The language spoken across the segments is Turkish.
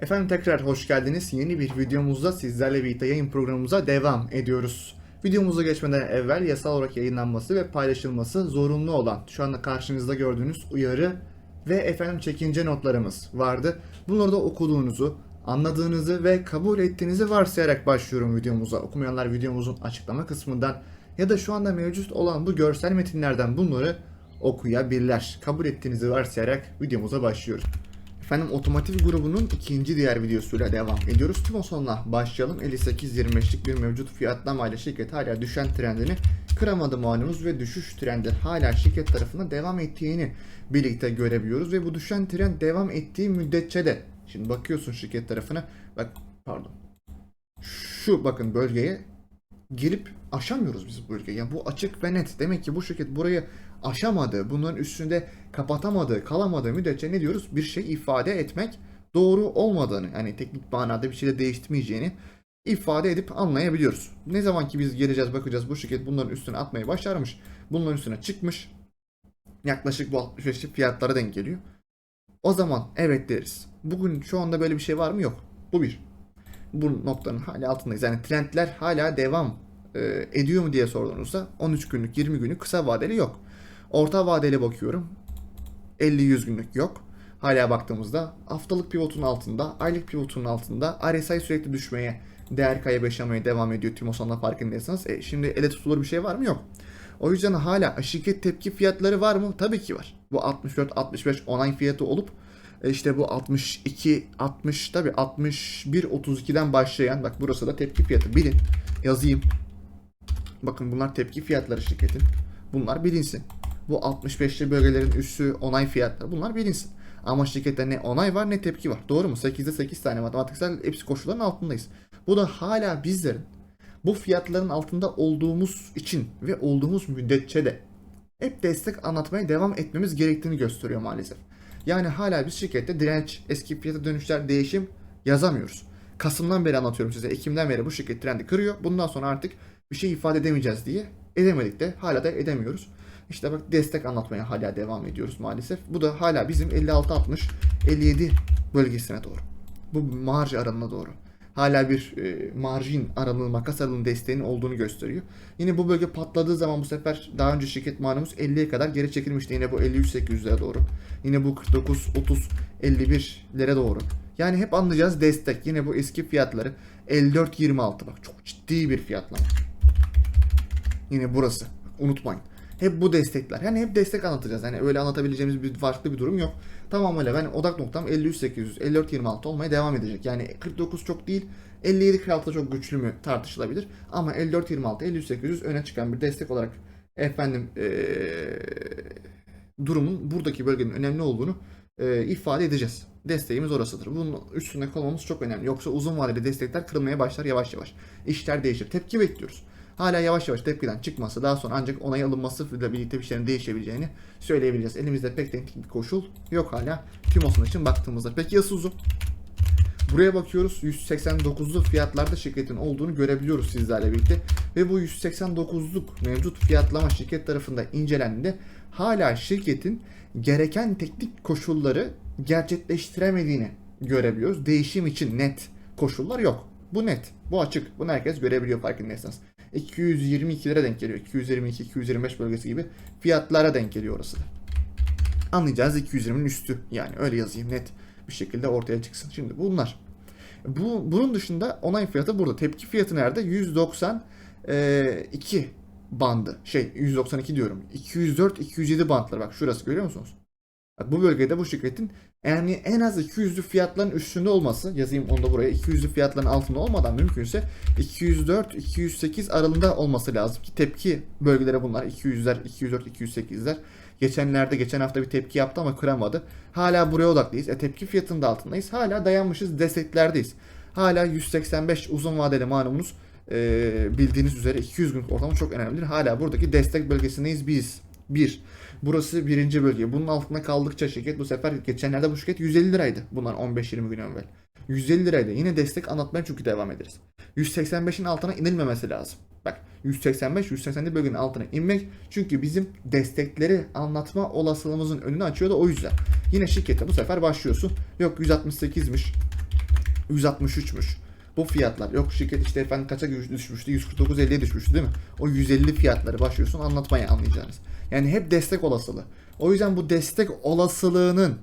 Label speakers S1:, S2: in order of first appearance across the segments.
S1: Efendim tekrar hoş geldiniz. Yeni bir videomuzda sizlerle birlikte yayın programımıza devam ediyoruz. Videomuza geçmeden evvel yasal olarak yayınlanması ve paylaşılması zorunlu olan şu anda karşınızda gördüğünüz uyarı ve efendim çekince notlarımız vardı. Bunları da okuduğunuzu, anladığınızı ve kabul ettiğinizi varsayarak başlıyorum videomuza. Okumayanlar videomuzun açıklama kısmından ya da şu anda mevcut olan bu görsel metinlerden bunları okuyabilirler. Kabul ettiğinizi varsayarak videomuza başlıyoruz. Efendim Otomotiv grubunun ikinci diğer videosuyla devam ediyoruz. Tüm o sonuna başlayalım. 58-25'lik bir mevcut fiyatlamayla şirket hala düşen trendini kıramadı malumunuz ve düşüş trendi hala şirket tarafından devam ettiğini birlikte görebiliyoruz ve bu düşen trend devam ettiği müddetçe de şimdi bakıyorsun şirket tarafına bak pardon şu bakın bölgeye girip aşamıyoruz biz bu bölgeyi. Yani bu açık ve net. Demek ki bu şirket burayı aşamadı, bunların üstünde kapatamadı, kalamadığı müddetçe ne diyoruz? Bir şey ifade etmek doğru olmadığını, yani teknik manada bir şeyle değiştirmeyeceğini ifade edip anlayabiliyoruz. Ne zaman ki biz geleceğiz bakacağız bu şirket bunların üstüne atmayı başarmış, bunların üstüne çıkmış, yaklaşık bu 65'lik fiyatlara denk geliyor. O zaman evet deriz. Bugün şu anda böyle bir şey var mı? Yok. Bu bir. Bu noktanın hala altındayız. Yani trendler hala devam e, ediyor mu diye sorduğunuzda 13 günlük 20 günlük kısa vadeli yok. Orta vadeli bakıyorum. 50-100 günlük yok. Hala baktığımızda haftalık pivotun altında, aylık pivotun altında RSI sürekli düşmeye, değer kaybı yaşamaya devam ediyor sonunda farkındaysanız. E, şimdi ele tutulur bir şey var mı? Yok. O yüzden hala şirket tepki fiyatları var mı? Tabii ki var. Bu 64-65 onay fiyatı olup işte bu 62 60 tabii 61 32'den başlayan bak burası da tepki fiyatı bilin. Yazayım. Bakın bunlar tepki fiyatları şirketin. Bunlar bilinsin. Bu 65'li bölgelerin üssü onay fiyatları bunlar bilinsin. Ama şirkette ne onay var ne tepki var. Doğru mu? 8'de 8 tane matematiksel hepsi koşulların altındayız. Bu da hala bizlerin bu fiyatların altında olduğumuz için ve olduğumuz müddetçe de hep destek anlatmaya devam etmemiz gerektiğini gösteriyor maalesef. Yani hala biz şirkette direnç, eski fiyata dönüşler, değişim yazamıyoruz. Kasım'dan beri anlatıyorum size. Ekim'den beri bu şirket trendi kırıyor. Bundan sonra artık bir şey ifade edemeyeceğiz diye edemedik de hala da edemiyoruz. İşte bak destek anlatmaya hala devam ediyoruz maalesef. Bu da hala bizim 56-60, 57 bölgesine doğru. Bu marj aralığına doğru. Hala bir e, marjin aralığı, makas aralığı desteğinin olduğunu gösteriyor. Yine bu bölge patladığı zaman bu sefer daha önce şirket malumuz 50'ye kadar geri çekilmişti. Yine bu 53-800'lere doğru. Yine bu 49, 30, 51'lere doğru. Yani hep anlayacağız destek. Yine bu eski fiyatları 54-26 bak çok ciddi bir fiyatlama. Yine burası. Unutmayın. Hep bu destekler. Yani hep destek anlatacağız. Yani öyle anlatabileceğimiz bir farklı bir durum yok. Tamam öyle. Ben odak noktam 53-800, 54-26 olmaya devam edecek. Yani 49 çok değil. 57-46 çok güçlü mü tartışılabilir. Ama 54-26, 53-800 öne çıkan bir destek olarak efendim ee, durumun buradaki bölgenin önemli olduğunu e, ifade edeceğiz. Desteğimiz orasıdır. Bunun üstünde kalmamız çok önemli. Yoksa uzun vadeli destekler kırılmaya başlar yavaş yavaş. İşler değişir. Tepki bekliyoruz. Hala yavaş yavaş tepkiden çıkması daha sonra ancak onay alınması ile birlikte bir şeylerin değişebileceğini söyleyebileceğiz. Elimizde pek teknik bir koşul yok hala. Timoson için baktığımızda. Peki ya? Buraya bakıyoruz 189'luk fiyatlarda şirketin olduğunu görebiliyoruz sizlerle birlikte. Ve bu 189'luk mevcut fiyatlama şirket tarafında incelendiğinde hala şirketin gereken teknik koşulları gerçekleştiremediğini görebiliyoruz. Değişim için net koşullar yok. Bu net. Bu açık. Bunu herkes görebiliyor farkındaysanız. 222'lere denk geliyor. 222-225 bölgesi gibi fiyatlara denk geliyor orası da. Anlayacağız 220'nin üstü. Yani öyle yazayım net bir şekilde ortaya çıksın. Şimdi bunlar. Bu, bunun dışında onay fiyatı burada. Tepki fiyatı nerede? 192 bandı. Şey 192 diyorum. 204-207 bantları. Bak şurası görüyor musunuz? Bak, bu bölgede bu şirketin yani en az 200'lü fiyatların üstünde olması yazayım onu da buraya 200'lü fiyatların altında olmadan mümkünse 204-208 aralığında olması lazım ki tepki bölgeleri bunlar 200'ler 204-208'ler geçenlerde geçen hafta bir tepki yaptı ama kıramadı. Hala buraya odaklıyız. E, tepki fiyatının da altındayız. Hala dayanmışız desteklerdeyiz. Hala 185 uzun vadeli malumunuz e, bildiğiniz üzere 200 günlük ortamı çok önemlidir. Hala buradaki destek bölgesindeyiz biz 1. Burası birinci bölge. Bunun altında kaldıkça şirket bu sefer geçenlerde bu şirket 150 liraydı. Bundan 15-20 gün evvel. 150 liraydı. Yine destek anlatmaya çünkü devam ederiz. 185'in altına inilmemesi lazım. Bak 185-180'li bölgenin altına inmek çünkü bizim destekleri anlatma olasılığımızın önünü açıyor da o yüzden. Yine şirkette bu sefer başlıyorsun. Yok 168'miş. 163'müş. Bu fiyatlar yok şirket işte efendim kaça düşmüştü 149.50'ye düşmüştü değil mi? O 150 fiyatları başlıyorsun anlatmaya anlayacağınız. Yani hep destek olasılığı. O yüzden bu destek olasılığının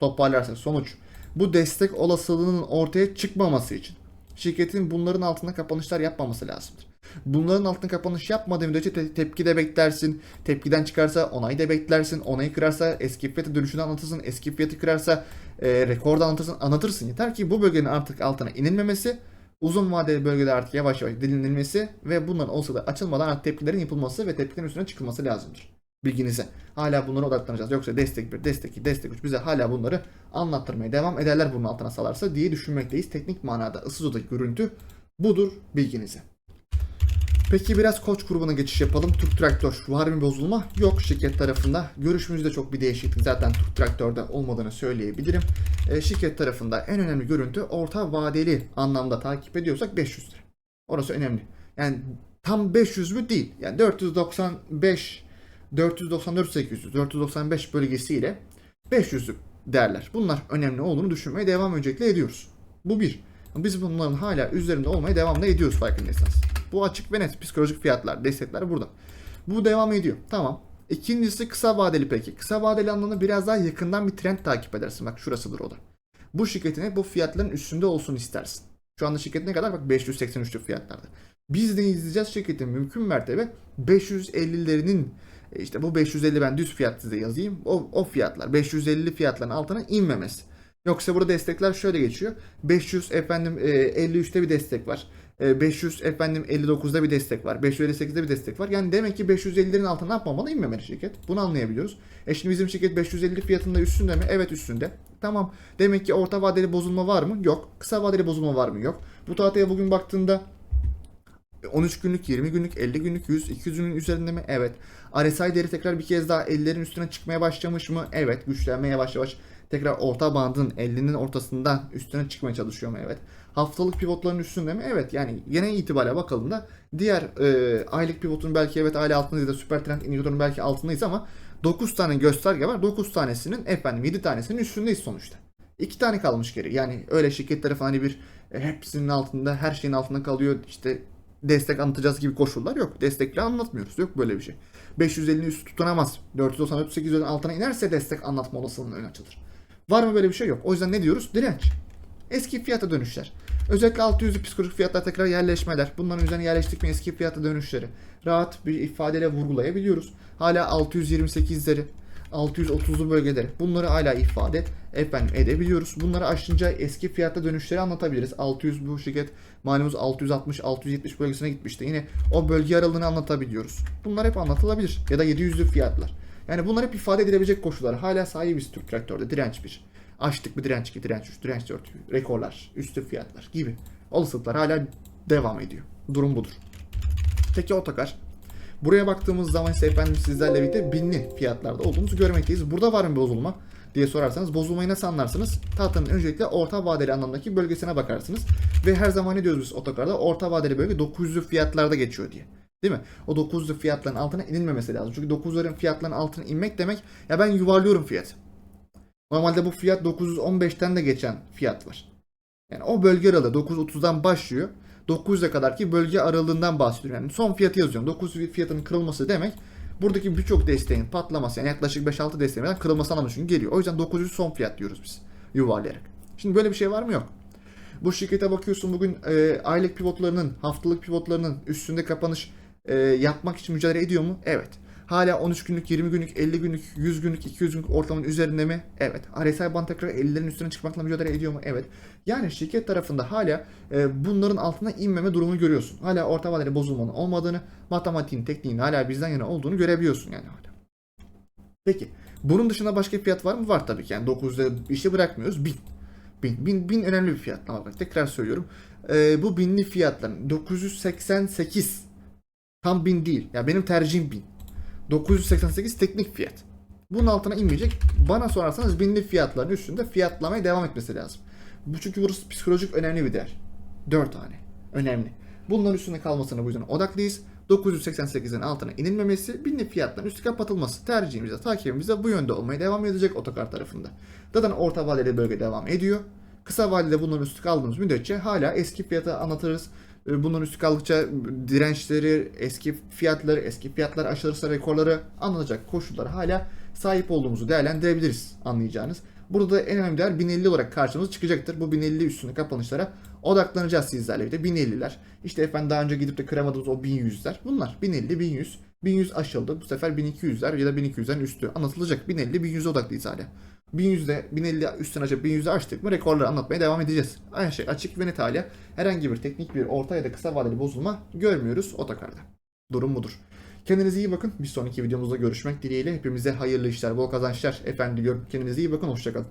S1: toparlarsak sonuç bu destek olasılığının ortaya çıkmaması için şirketin bunların altında kapanışlar yapmaması lazımdır. Bunların altında kapanış yapmadığı müddetçe te- tepki de beklersin. Tepkiden çıkarsa onay da beklersin. Onayı kırarsa eski fiyatı dönüşünü anlatırsın. Eski fiyatı kırarsa e, rekor da anlatırsın. Anlatırsın. Yeter ki bu bölgenin artık altına inilmemesi, uzun vadeli bölgede artık yavaş yavaş dilinilmesi ve bunların olsa da açılmadan artık tepkilerin yapılması ve tepkilerin üstüne çıkılması lazımdır. Bilginize. Hala bunlara odaklanacağız. Yoksa destek 1, destek 2, destek 3 bize hala bunları anlattırmaya devam ederler bunun altına salarsa diye düşünmekteyiz. Teknik manada ıssız görüntü budur bilginize. Peki biraz koç grubuna geçiş yapalım. Türk Traktör var mı bozulma? Yok şirket tarafında. Görüşümüzde çok bir değişiklik zaten Türk Traktör'de olmadığını söyleyebilirim. E, şirket tarafında en önemli görüntü orta vadeli anlamda takip ediyorsak 500 lira. Orası önemli. Yani tam 500 mü değil. Yani 495 494 800 495 bölgesiyle 500'lük derler. Bunlar önemli olduğunu düşünmeye devam öncelikle ediyoruz. Bu bir. Biz bunların hala üzerinde olmaya devam da ediyoruz farkındaysanız. Bu açık ve net psikolojik fiyatlar, destekler burada. Bu devam ediyor. Tamam. İkincisi kısa vadeli peki. Kısa vadeli anlamda biraz daha yakından bir trend takip edersin. Bak şurasıdır o da. Bu şirketin bu fiyatların üstünde olsun istersin. Şu anda şirket ne kadar? Bak 583'lü fiyatlarda. Biz de izleyeceğiz şirketin mümkün mertebe 550'lerinin e, işte bu 550 ben düz fiyat size yazayım. O, o fiyatlar 550 fiyatların altına inmemesi. Yoksa burada destekler şöyle geçiyor. 500 efendim e, 53'te bir destek var. E, 500 efendim 59'da bir destek var. 558'de bir destek var. Yani demek ki 550'lerin altına ne yapmamalı? İnmemeli şirket. Bunu anlayabiliyoruz. E şimdi bizim şirket 550 fiyatında üstünde mi? Evet üstünde. Tamam. Demek ki orta vadeli bozulma var mı? Yok. Kısa vadeli bozulma var mı? Yok. Bu tahtaya bugün baktığında 13 günlük, 20 günlük, 50 günlük, 100, 200 günün üzerinde mi? Evet. RSI değeri tekrar bir kez daha 50'lerin üstüne çıkmaya başlamış mı? Evet. Güçlenmeye yavaş yavaş tekrar orta bandın 50'nin ortasından üstüne çıkmaya çalışıyor mu? Evet. Haftalık pivotların üstünde mi? Evet. Yani genel itibariyle bakalım da diğer e, aylık pivotun belki evet hala altındayız da süper trend indikatörün belki altındayız ama 9 tane gösterge var. 9 tanesinin efendim 7 tanesinin üstündeyiz sonuçta. 2 tane kalmış geri. Yani öyle şirketler falan hani bir e, hepsinin altında her şeyin altında kalıyor işte destek anlatacağız gibi koşullar yok. Destekle anlatmıyoruz. Yok böyle bir şey. 550'nin üstü tutunamaz. 494 800'ün altına inerse destek anlatma olasılığının önü açılır. Var mı böyle bir şey yok. O yüzden ne diyoruz? Direnç. Eski fiyata dönüşler. Özellikle 600'lü psikolojik fiyatlar tekrar yerleşmeler. Bunların üzerine yerleştik mi eski fiyata dönüşleri. Rahat bir ifadeyle vurgulayabiliyoruz. Hala 628'leri, 630'lu bölgeleri. Bunları hala ifade efendim edebiliyoruz. Bunları aşınca eski fiyata dönüşleri anlatabiliriz. 600 bu şirket malumuz 660 670 bölgesine gitmişti. Yine o bölge aralığını anlatabiliyoruz. Bunlar hep anlatılabilir. Ya da 700'lü fiyatlar. Yani bunlar hep ifade edilebilecek koşullar. Hala sahibiz Türk Traktör'de. Direnç 1. Açtık bir direnç 2, direnç 3, direnç 4, rekorlar, üstü fiyatlar gibi. Olasılıklar hala devam ediyor. Durum budur. Peki otokar. Buraya baktığımız zaman ise efendim sizlerle birlikte binli fiyatlarda olduğumuzu görmekteyiz. Burada var mı bozulma diye sorarsanız bozulmayı nasıl anlarsınız? Tahtanın öncelikle orta vadeli anlamdaki bölgesine bakarsınız. Ve her zaman ne diyoruz biz otokarda? Orta vadeli bölge 900'lü fiyatlarda geçiyor diye. Değil mi? O 900'lü fiyatların altına inilmemesi lazım. Çünkü 900'lerin fiyatların altına inmek demek ya ben yuvarlıyorum fiyatı. Normalde bu fiyat 915'ten de geçen fiyat var. Yani o bölge aralığı 930'dan başlıyor. 900'e kadar ki bölge aralığından bahsediyorum. Yani son fiyatı yazıyorum. 900 fiyatının kırılması demek buradaki birçok desteğin patlaması yani yaklaşık 5-6 desteğin kırılması anlamına çünkü geliyor. O yüzden 900 son fiyat diyoruz biz yuvarlayarak. Şimdi böyle bir şey var mı? Yok. Bu şirkete bakıyorsun bugün e, aylık pivotlarının, haftalık pivotlarının üstünde kapanış e, yapmak için mücadele ediyor mu? Evet. Hala 13 günlük, 20 günlük, 50 günlük, 100 günlük, 200 günlük ortalamanın üzerinde mi? Evet. RSI band tekrar 50'lerin üstüne çıkmakla mücadele ediyor mu? Evet. Yani şirket tarafında hala e, bunların altına inmeme durumunu görüyorsun. Hala orta vadeli bozulmanın olmadığını, matematiğin, tekniğin hala bizden yana olduğunu görebiliyorsun yani hala. Peki. Bunun dışında başka bir fiyat var mı? Var tabii ki. Yani 9'da işi bırakmıyoruz. 1000. 1000. 1000, 1000 önemli bir fiyat. Bak, tekrar söylüyorum. E, bu binli fiyatların 988 tam 1000 değil. Ya yani benim tercihim 1000. 988 teknik fiyat. Bunun altına inmeyecek. Bana sorarsanız binli fiyatların üstünde fiyatlamaya devam etmesi lazım. Bu çünkü burası psikolojik önemli bir değer. 4 tane. Önemli. Bunların üstünde kalmasına bu yüzden odaklıyız. 988'in altına inilmemesi, binli fiyatların üstü kapatılması tercihimize, takibimize bu yönde olmaya devam edecek otokar tarafında. Zaten orta vadeli bölge devam ediyor. Kısa vadede bunların üstü kaldığımız müddetçe hala eski fiyatı anlatırız. E, Bunların üstü kaldıkça dirençleri, eski fiyatları, eski fiyatlar aşırısa rekorları anlatacak koşulları hala sahip olduğumuzu değerlendirebiliriz anlayacağınız. Burada da en önemli değer 1050 olarak karşımıza çıkacaktır. Bu 1050 üstünde kapanışlara odaklanacağız sizlerle bir de 1050'ler. İşte efendim daha önce gidip de kıramadığımız o 1100'ler. Bunlar 1050, 1100. 1100 aşıldı. Bu sefer 1200'ler ya da 1200'lerin üstü anlatılacak. 1050, 1100'e odaklıyız hala. 1100'de 1050 üstüne açıp 1100'e açtık mı rekorları anlatmaya devam edeceğiz. Aynı şey açık ve net hala herhangi bir teknik bir orta ya da kısa vadeli bozulma görmüyoruz otokarda. Durum budur. Kendinize iyi bakın. Bir sonraki videomuzda görüşmek dileğiyle. Hepimize hayırlı işler, bol kazançlar. Efendim diliyorum. Kendinize iyi bakın. Hoşçakalın.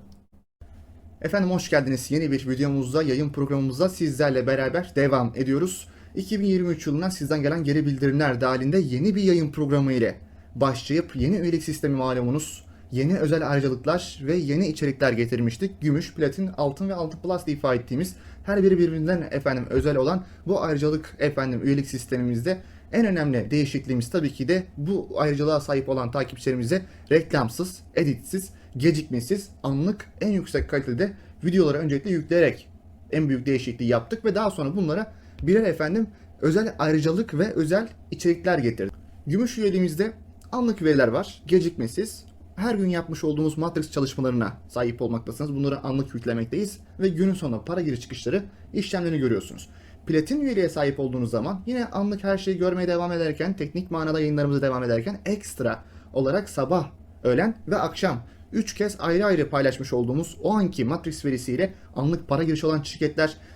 S1: Efendim hoş geldiniz. Yeni bir videomuzda, yayın programımızda sizlerle beraber devam ediyoruz. 2023 yılından sizden gelen geri bildirimler dahilinde yeni bir yayın programı ile başlayıp yeni üyelik sistemi malumunuz, yeni özel ayrıcalıklar ve yeni içerikler getirmiştik. Gümüş, platin, altın ve altın plus diye ifade ettiğimiz her biri birbirinden efendim özel olan bu ayrıcalık efendim üyelik sistemimizde en önemli değişikliğimiz tabii ki de bu ayrıcalığa sahip olan takipçilerimize reklamsız, editsiz, gecikmesiz, anlık, en yüksek kalitede videoları öncelikle yükleyerek en büyük değişikliği yaptık ve daha sonra bunlara birer efendim özel ayrıcalık ve özel içerikler getirdik. Gümüş üyeliğimizde anlık veriler var, gecikmesiz. Her gün yapmış olduğumuz Matrix çalışmalarına sahip olmaktasınız. Bunları anlık yüklemekteyiz ve günün sonunda para giriş çıkışları işlemlerini görüyorsunuz. Platin üyeliğe sahip olduğunuz zaman yine anlık her şeyi görmeye devam ederken, teknik manada yayınlarımıza devam ederken ekstra olarak sabah, öğlen ve akşam 3 kez ayrı ayrı paylaşmış olduğumuz o anki Matrix verisiyle anlık para girişi olan şirketler,